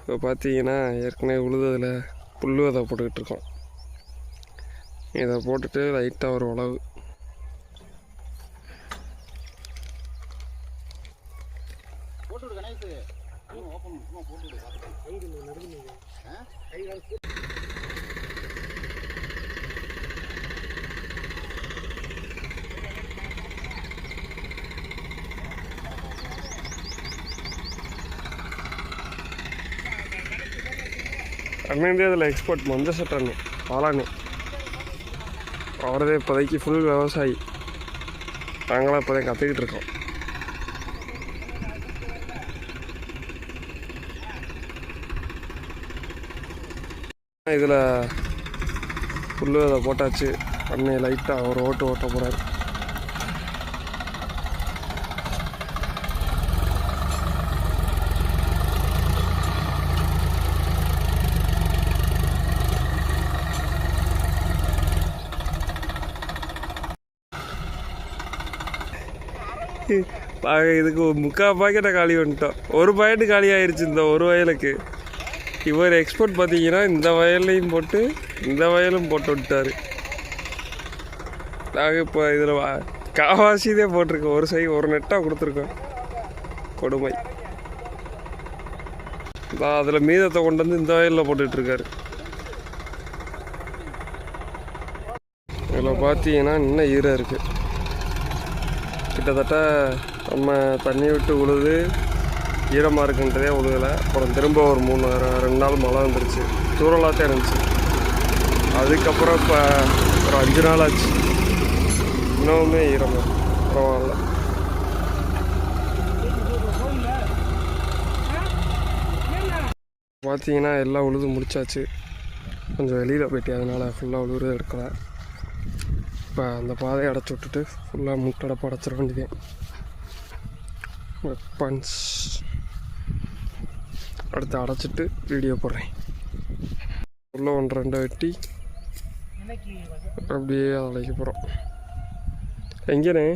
இப்போ பார்த்தீங்கன்னா ஏற்கனவே உழுததில் புல் விதை போட்டுக்கிட்டு இருக்கோம். இதை போட்டுட்டு லைட்டாக ஒரு உழவு போட்டுவிடு கணேசு அதில் எக்ஸ்போர்ட் மஞ்சள் சட்டன்னு பாலானு அவரதே இப்போதைக்கு ஃபுல் விவசாயி. நாங்களாம் இப்போதான் கற்றுக்கிட்டு இருக்கோம். இதில் புல்லு அதை போட்டாச்சு. அண்ணன் லைட்டாக ஒரு ஓட்டு ஓட்ட போகிறார் இதுக்கு முக்கால் பாக்கெட்டை காலி பண்ணிட்டோம். ஒரு பாக்கெட்டு காலி ஆயிடுச்சு இந்த ஒரு வயலுக்கு. இவர் எக்ஸ்போர்ட் பார்த்தீங்கன்னா இந்த வயல்லையும் போட்டு இந்த வயலும் போட்டு விட்டாரு. நாங்கள் இப்போ இதில் காவாசிதே போட்டிருக்கோம். ஒரு சை ஒரு நெட்டாக கொடுத்துருக்கோம். கொடுமை. அதில் மீதத்தை கொண்டு வந்து இந்த வயலில் போட்டுட்ருக்காரு. இதில் பார்த்தீங்கன்னா இன்னும் ஈராக இருக்குது கிட்டத்தட்ட நம்ம தண்ணி விட்டு உழுது ஈரமாக இருக்குன்றதே உழுகலை. அப்புறம் திரும்ப ஒரு மூணு ரெண்டு நாள் மழை வந்துருச்சு. தூரலாக இருந்துச்சு. அதுக்கப்புறம் இப்போ ஒரு அஞ்சு நாள் ஆச்சு. இன்னுமே ஈரமாக பரவாயில்ல. பார்த்தீங்கன்னா எல்லாம் உழுது முடிச்சாச்சு. கொஞ்சம் வெளியில் போயிட்டு அதனால் ஃபுல்லாக உழுவுறது எடுக்கலை. இப்போ அந்த பாதையை அடைச்சி விட்டுட்டு ஃபுல்லாக முட்டடப்பு அடைச்சிட வேண்டியது. வெப்பன்ஸ் அடுத்து அடைச்சிட்டு வீடியோ போடுறேன். உள்ளே ஒன்று ரெண்டை வெட்டி அப்படியே அழைக்க போகிறோம் எங்கேனே?